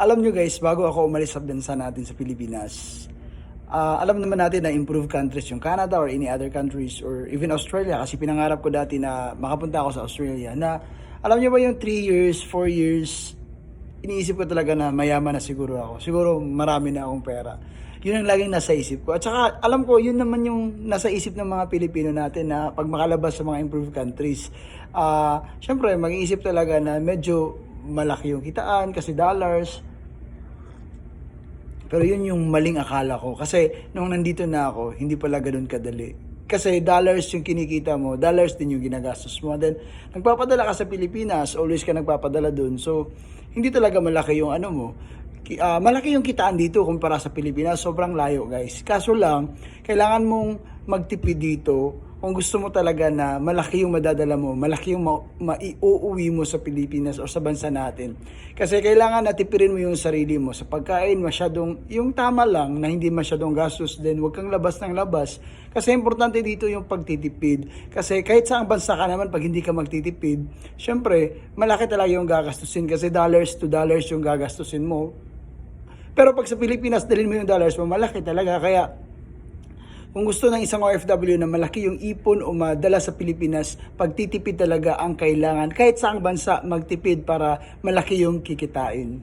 Alam nyo guys, bago ako umalis sa bansa natin sa Pilipinas, ah, alam naman natin na improved countries yung Canada or any other countries or even Australia kasi pinangarap ko dati na makapunta ako sa Australia na alam nyo ba yung 3 years, 4 years, iniisip ko talaga na mayaman na siguro ako. Siguro marami na akong pera. Yun ang laging nasa isip ko. At saka alam ko, yun naman yung nasa isip ng mga Pilipino natin na pag makalabas sa mga improved countries. ah Siyempre, mag-iisip talaga na medyo malaki yung kitaan kasi dollars. Pero yun yung maling akala ko. Kasi nung nandito na ako, hindi pala ganun kadali. Kasi dollars yung kinikita mo, dollars din yung ginagastos mo. Then, nagpapadala ka sa Pilipinas, always ka nagpapadala dun. So, hindi talaga malaki yung ano mo. Ah, malaki yung kitaan dito kumpara sa Pilipinas. Sobrang layo, guys. Kaso lang, kailangan mong magtipid dito kung gusto mo talaga na malaki yung madadala mo, malaki yung ma- maiuuwi mo sa Pilipinas o sa bansa natin. Kasi kailangan natipirin mo yung sarili mo sa pagkain, masyadong, yung tama lang na hindi masyadong gastos din, huwag kang labas ng labas. Kasi importante dito yung pagtitipid. Kasi kahit sa bansa ka naman, pag hindi ka magtitipid, syempre, malaki talaga yung gagastusin kasi dollars to dollars yung gagastusin mo. Pero pag sa Pilipinas, dalhin mo yung dollars mo, malaki talaga. Kaya, kung gusto ng isang OFW na malaki yung ipon o madala sa Pilipinas, pagtitipid talaga ang kailangan. Kahit saang bansa, magtipid para malaki yung kikitain.